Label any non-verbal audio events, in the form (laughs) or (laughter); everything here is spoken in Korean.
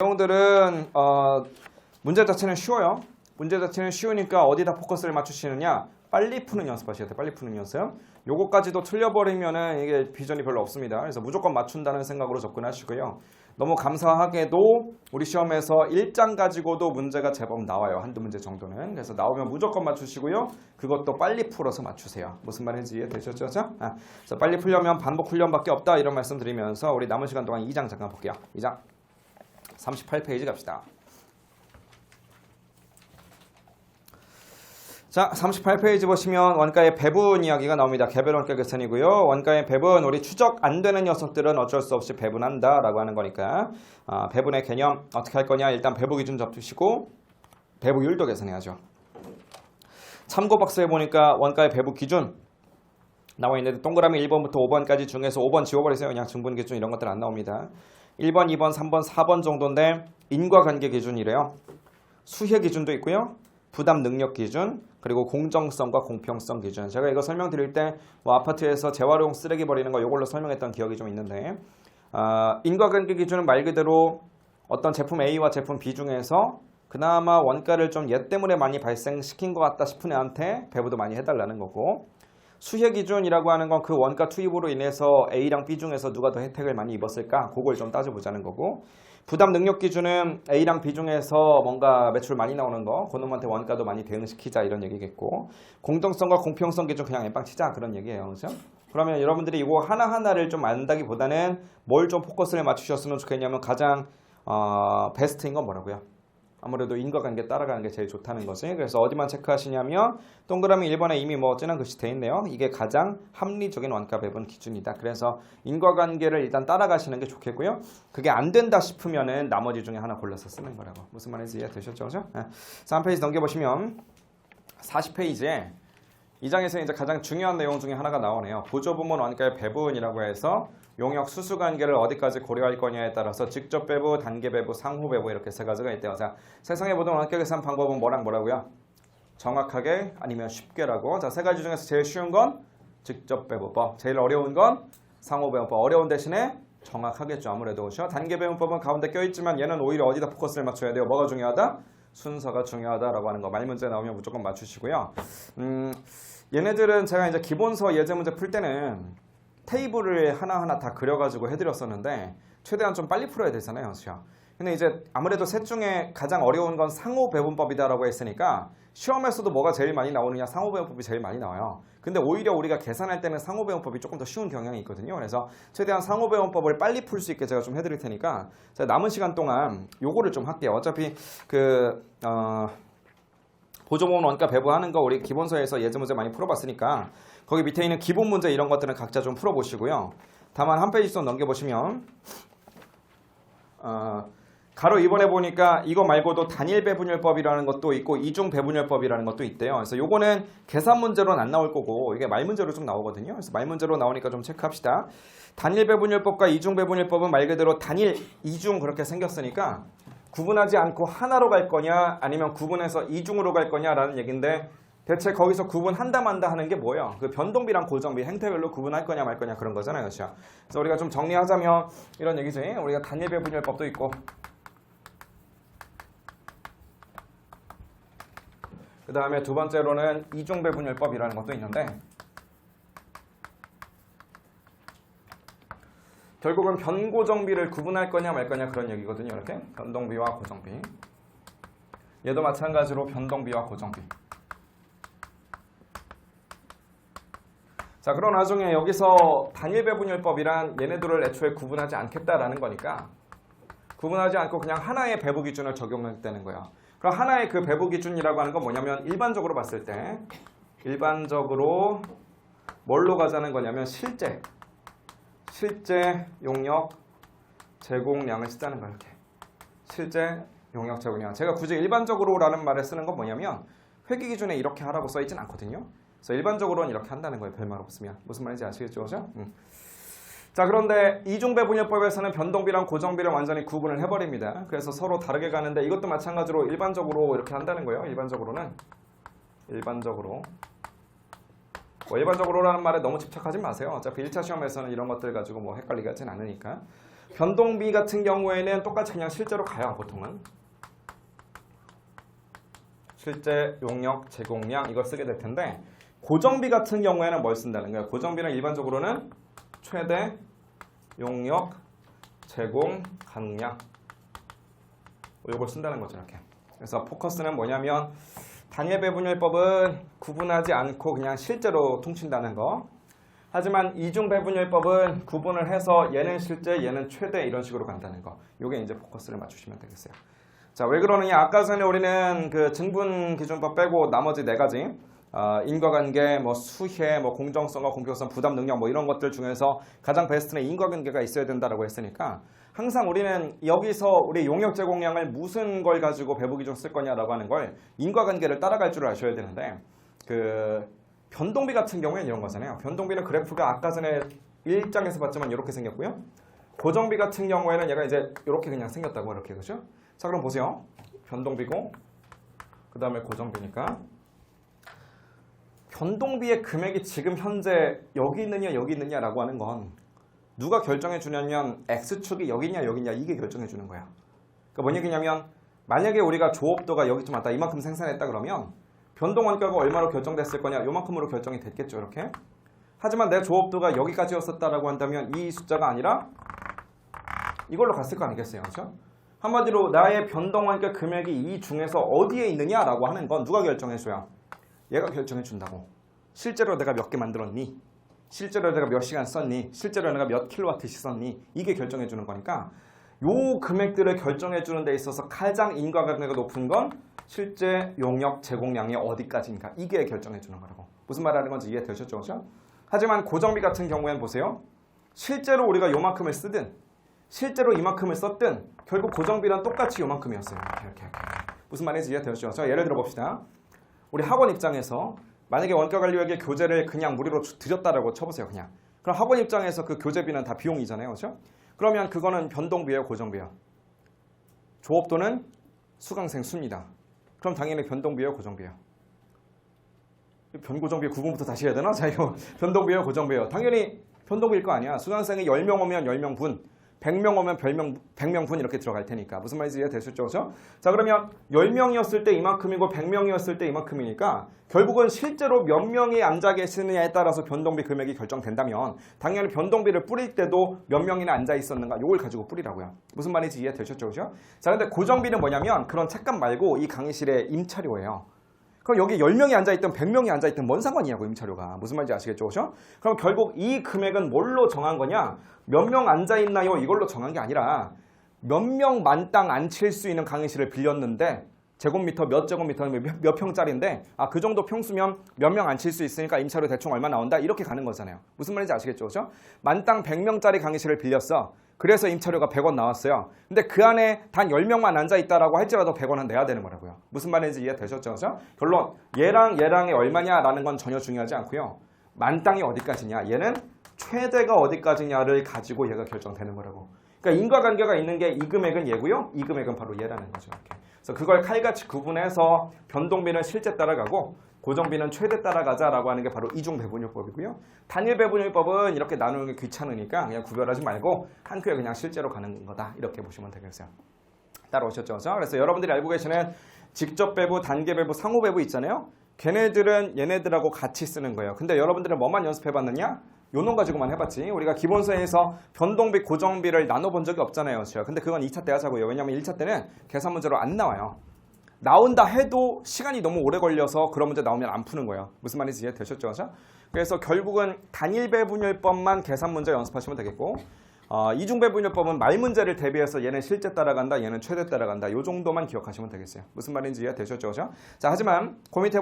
내용들은 어, 문제 자체는 쉬워요. 문제 자체는 쉬우니까 어디다 포커스를 맞추시느냐? 빨리 푸는 연습하셔야 돼요. 빨리 푸는 연습. 요거까지도 틀려버리면은 이게 비전이 별로 없습니다. 그래서 무조건 맞춘다는 생각으로 접근하시고요. 너무 감사하게도 우리 시험에서 1장 가지고도 문제가 제법 나와요. 한두 문제 정도는. 그래서 나오면 무조건 맞추시고요. 그것도 빨리 풀어서 맞추세요. 무슨 말인지 이해되셨죠? 아, 그래서 빨리 풀려면 반복 훈련밖에 없다. 이런 말씀 드리면서 우리 남은 시간 동안 2장 잠깐 볼게요. 2장. 38페이지 갑시다. 자, 38페이지 보시면 원가의 배분 이야기가 나옵니다. 개별 원가 계산이고요. 원가의 배분, 우리 추적 안 되는 녀석들은 어쩔 수 없이 배분한다 라고 하는 거니까 아, 배분의 개념 어떻게 할 거냐? 일단 배분 기준 잡으시고 배분율도 계산해야죠. 참고 박스에 보니까 원가의 배분 기준 나와 있는데 동그라미 1번부터 5번까지 중에서 5번 지워버리세요. 그냥 증분 기준 이런 것들 안 나옵니다. 1번, 2번, 3번, 4번 정도인데 인과관계 기준이래요. 수혜 기준도 있고요. 부담 능력 기준 그리고 공정성과 공평성 기준. 제가 이거 설명드릴 때 뭐 아파트에서 재활용 쓰레기 버리는 거 이걸로 설명했던 기억이 좀 있는데 아, 인과관계 기준은 말 그대로 어떤 제품 A와 제품 B 중에서 그나마 원가를 좀 얘 때문에 많이 발생시킨 것 같다 싶은 애한테 배부도 많이 해달라는 거고 수혜 기준이라고 하는 건 그 원가 투입으로 인해서 A랑 B 중에서 누가 더 혜택을 많이 입었을까? 그걸 좀 따져보자는 거고 부담 능력 기준은 A랑 B 중에서 뭔가 매출 많이 나오는 거 그놈한테 원가도 많이 대응시키자 이런 얘기겠고 공정성과 공평성 기준 그냥 엠빵 치자 그런 얘기예요. 그렇죠? 그러면 여러분들이 이거 하나하나를 좀 안다기보다는 뭘 좀 포커스를 맞추셨으면 좋겠냐면 가장 어, 베스트인 건 뭐라고요? 아무래도 인과관계 따라가는 게 제일 좋다는 거지. 그래서 어디만 체크하시냐면 동그라미 1번에 이미 뭐 진한 글씨 돼 있네요. 이게 가장 합리적인 원가 배분 기준이다. 그래서 인과관계를 일단 따라가시는 게 좋겠고요. 그게 안 된다 싶으면은 나머지 중에 하나 골라서 쓰는 거라고. 무슨 말인지 이해 되셨죠? 그죠? 네. 3페이지 넘겨보시면 40페이지에 이 장에서 이제 가장 중요한 내용 중에 하나가 나오네요. 보조부문 원가의 배분이라고 해서 용역 수수 관계를 어디까지 고려할 거냐에 따라서 직접 배부, 단계 배부, 상호 배부 이렇게 세 가지가 있대요. 자, 세상의 모든 원가 계산 방법은 뭐랑 뭐라고요? 정확하게 아니면 쉽게라고. 자, 세 가지 중에서 제일 쉬운 건 직접 배부법, 제일 어려운 건 상호 배부법. 어려운 대신에 정확하겠죠. 아무래도 그렇죠? 단계 배분법은 가운데 껴있지만 얘는 오히려 어디다 포커스를 맞춰야 돼요? 뭐가 중요하다? 순서가 중요하다라고 하는 거. 말 문제 나오면 무조건 맞추시고요. 음, 얘네들은 제가 이제 기본서 예제 문제 풀 때는 테이블을 하나하나 다 그려가지고 해드렸었는데 최대한 좀 빨리 풀어야 되잖아요. 그렇죠? 근데 이제 아무래도 셋 중에 가장 어려운 건 상호 배분법이다라고 했으니까 시험에서도 뭐가 제일 많이 나오느냐 상호 배분법이 제일 많이 나와요. 근데 오히려 우리가 계산할 때는 상호 배분법이 조금 더 쉬운 경향이 있거든요. 그래서 최대한 상호 배분법을 빨리 풀 수 있게 제가 좀 해드릴 테니까 제가 남은 시간 동안 요거를 좀 할게요. 어차피 그 어, 보조모은 원가 배부하는 거 우리 기본서에서 예제 문제 많이 풀어봤으니까 거기 밑에 있는 기본 문제 이런 것들은 각자 좀 풀어보시고요. 다만 한 페이지 좀 넘겨보시면 어, 가로 2번에 보니까 이거 말고도 단일 배분율법이라는 것도 있고 이중 배분율법이라는 것도 있대요. 그래서 요거는 계산 문제로는 안 나올 거고 이게 말 문제로 좀 나오거든요. 그래서 말 문제로 나오니까 좀 체크합시다. 단일 배분율법과 이중 배분율법은 말 그대로 단일, 이중 그렇게 생겼으니까 구분하지 않고 하나로 갈 거냐 아니면 구분해서 이중으로 갈 거냐라는 얘기인데 대체 거기서 구분한다 만다 하는 게 뭐예요? 그 변동비랑 고정비 행태별로 구분할 거냐 말 거냐 그런 거잖아요. 그렇죠? 그래서 우리가 좀 정리하자면 이런 얘기지. 우리가 단일 배분율법도 있고 그 다음에 두 번째로는 이중 배분율법이라는 것도 있는데 결국은 변고정비를 구분할 거냐 말 거냐 그런 얘기거든요. 이렇게 변동비와 고정비. 얘도 마찬가지로 변동비와 고정비. 자, 그런 와중에 여기서 단일 배분율법이란 얘네들을 애초에 구분하지 않겠다라는 거니까 구분하지 않고 그냥 하나의 배분 기준을 적용했다는 거예요. 그럼 하나의 그 배분 기준이라고 하는 건 뭐냐면 일반적으로 봤을 때 일반적으로 뭘로 가자는 거냐면 실제 실제 용역 제공량을 쓰자는 거예요. 이렇게 실제 용역 제공량. 제가 굳이 일반적으로라는 말을 쓰는 건 뭐냐면 회계 기준에 이렇게 하라고 써 있진 않거든요. 그래서 일반적으로는 이렇게 한다는 거예요. 별말 없으면 무슨 말인지 아시겠죠, 그죠? 음. 자 그런데 이중 배분율법에서는 변동비랑 고정비를 완전히 구분을 해버립니다. 그래서 서로 다르게 가는데 이것도 마찬가지로 일반적으로 이렇게 한다는 거예요. 일반적으로는 일반적으로 뭐 일반적으로라는 말에 너무 집착하지 마세요. 어차피 1차 시험에서는 이런 것들 가지고 뭐 헷갈리게 하진 않으니까. 변동비 같은 경우에는 똑같이 그냥 실제로 가요, 보통은. 실제 용역 제공량 이걸 쓰게 될 텐데 고정비 같은 경우에는 뭘 쓴다는 거예요? 고정비는 일반적으로는 최대 용역 제공 가능량 이걸 쓴다는 거죠 이렇게. 그래서 포커스는 뭐냐면 단일 배분율법은 구분하지 않고 그냥 실제로 퉁친다는 거. 하지만 이중 배분율법은 구분을 해서 얘는 실제, 얘는 최대 이런 식으로 간다는 거. 요게 이제 포커스를 맞추시면 되겠어요. 자, 왜 그러느냐? 아까 전에 우리는 그 증분 기준법 빼고 나머지 네 가지 어, 인과관계, 뭐 수혜, 뭐 공정성과 공평성, 부담 능력 뭐 이런 것들 중에서 가장 베스트는 인과관계가 있어야 된다라고 했으니까 항상 우리는 여기서 우리 용역 제공량을 무슨 걸 가지고 배부 기준 쓸 거냐라고 하는 걸 인과관계를 따라갈 줄 아셔야 되는데 그 변동비 같은 경우에는 이런 거잖아요. 변동비는 그래프가 아까 전에 1장에서 봤지만 이렇게 생겼고요. 고정비 같은 경우에는 얘가 이제 이렇게 그냥 생겼다고 이렇게 그죠? 자 그럼 보세요. 변동비고 그 다음에 고정비니까 변동비의 금액이 지금 현재 여기 있느냐 여기 있느냐라고 하는 건 누가 결정해 주냐면 X축이 여기냐 여기냐 이게 결정해 주는 거야. 그러니까 뭔 얘기냐면 만약에 우리가 조업도가 여기쯤 왔다 이만큼 생산했다 그러면 변동 원가가 얼마로 결정됐을 거냐 요만큼으로 결정이 됐겠죠 이렇게. 하지만 내 조업도가 여기까지였었다라고 한다면 이 숫자가 아니라 이걸로 갔을 거 아니겠어요, 그렇죠? 한마디로 나의 변동 원가 금액이 이 중에서 어디에 있느냐라고 하는 건 누가 결정해줘요? 얘가 결정해 준다고. 실제로 내가 몇 개 만들었니? 실제로 내가 몇 시간 썼니? 실제로 내가 몇 킬로와트씩 썼니? 이게 결정해 주는 거니까 요 금액들을 결정해 주는 데 있어서 가장 인과관계가 높은 건 실제 용역 제공량이 어디까지인가 이게 결정해 주는 거라고. 무슨 말하는 건지 이해되셨죠? 그렇죠? 하지만 고정비 같은 경우에는 보세요. 실제로 우리가 요만큼을 쓰든 실제로 이만큼을 썼든 결국 고정비랑 똑같이 요만큼이었어요. 이렇게 이렇게. 무슨 말인지 이해되셨죠? 자, 예를 들어 봅시다. 우리 학원 입장에서 만약에 원가 관리에게 교재를 그냥 무료로 주- 드렸다라고 쳐보세요. 그냥. 그럼 학원 입장에서 그 교재비는 다 비용이잖아요. 그렇죠? 그러면 그거는 변동비예요, 고정비예요. 조업도는 수강생 수입니다. 그럼 당연히 변동비예요, 고정비예요. 변고정비 구분부터 다시 해야 되나? (laughs) 자, 이거 변동비예요, 고정비예요. 당연히 변동비일 거 아니야. 수강생이 10명 오면 10명 분, 100명 오면 100명, 100명 분 이렇게 들어갈 테니까. 무슨 말인지 이해되셨죠? 그죠? 자, 그러면 10명이었을 때 이만큼이고 100명이었을 때 이만큼이니까 결국은 실제로 몇 명이 앉아 계시느냐에 따라서 변동비 금액이 결정된다면 당연히 변동비를 뿌릴 때도 몇 명이나 앉아 있었는가 이걸 가지고 뿌리라고요. 무슨 말인지 이해되셨죠? 그죠? 자, 근데 고정비는 뭐냐면 그런 책감 말고 이 강의실의 임차료예요. 그럼 여기 10명이 앉아있든 100명이 앉아있든 뭔 상관이냐고 임차료가. 무슨 말인지 아시겠죠? 그죠? 그럼 결국 이 금액은 뭘로 정한 거냐? 몇 명 앉아있나요? 이걸로 정한 게 아니라 몇 명 만땅 앉힐 수 있는 강의실을 빌렸는데 제곱미터 몇 제곱미터는 몇, 몇 평짜리인데 아 그 정도 평수면 몇 명 앉힐 수 있으니까 임차료 대충 얼마 나온다? 이렇게 가는 거잖아요. 무슨 말인지 아시겠죠? 그죠? 만땅 100명짜리 강의실을 빌렸어 그래서 임차료가 100원 나왔어요. 근데 그 안에 단 10명만 앉아 있다라고 할지라도 100원은 내야 되는 거라고요. 무슨 말인지 이해되셨죠? 그죠? 결론 얘랑 얘랑이 얼마냐라는 건 전혀 중요하지 않고요. 만땅이 어디까지냐? 얘는 최대가 어디까지냐를 가지고 얘가 결정되는 거라고. 그러니까 인과관계가 있는 게 이 금액은 얘고요. 이 금액은 바로 얘라는 거죠. 이렇게. 그래서 그걸 칼같이 구분해서 변동비는 실제 따라가고 고정비는 최대 따라가자라고 하는 게 바로 이중 배분율법이고요. 단일 배분율법은 이렇게 나누는 게 귀찮으니까 그냥 구별하지 말고 한 큐에 그냥 실제로 가는 거다. 이렇게 보시면 되겠어요. 따라오셨죠? 그죠? 그래서 여러분들이 알고 계시는 직접 배부, 단계 배부, 상호 배부 있잖아요. 걔네들은 얘네들하고 같이 쓰는 거예요. 근데 여러분들은 뭐만 연습해봤느냐? 요놈 가지고만 해봤지. 우리가 기본서에서 변동비, 고정비를 나눠본 적이 없잖아요. 그죠? 근데 그건 2차 때 하자고요. 왜냐면 1차 때는 계산 문제로 안 나와요. 나온다 해도 시간이 너무 오래 걸려서 그런 문제 나오면 안 푸는 거예요. 무슨 말인지 이해 되셨죠? 그죠? 그래서 결국은 단일 배분율법만 계산 문제 연습하시면 되겠고 어, 이중 배분율법은 말 문제를 대비해서 얘는 실제 따라간다, 얘는 최대 따라간다. 요 정도만 기억하시면 되겠어요. 무슨 말인지 이해 되셨죠? 그죠? 자, 하지만 그 밑에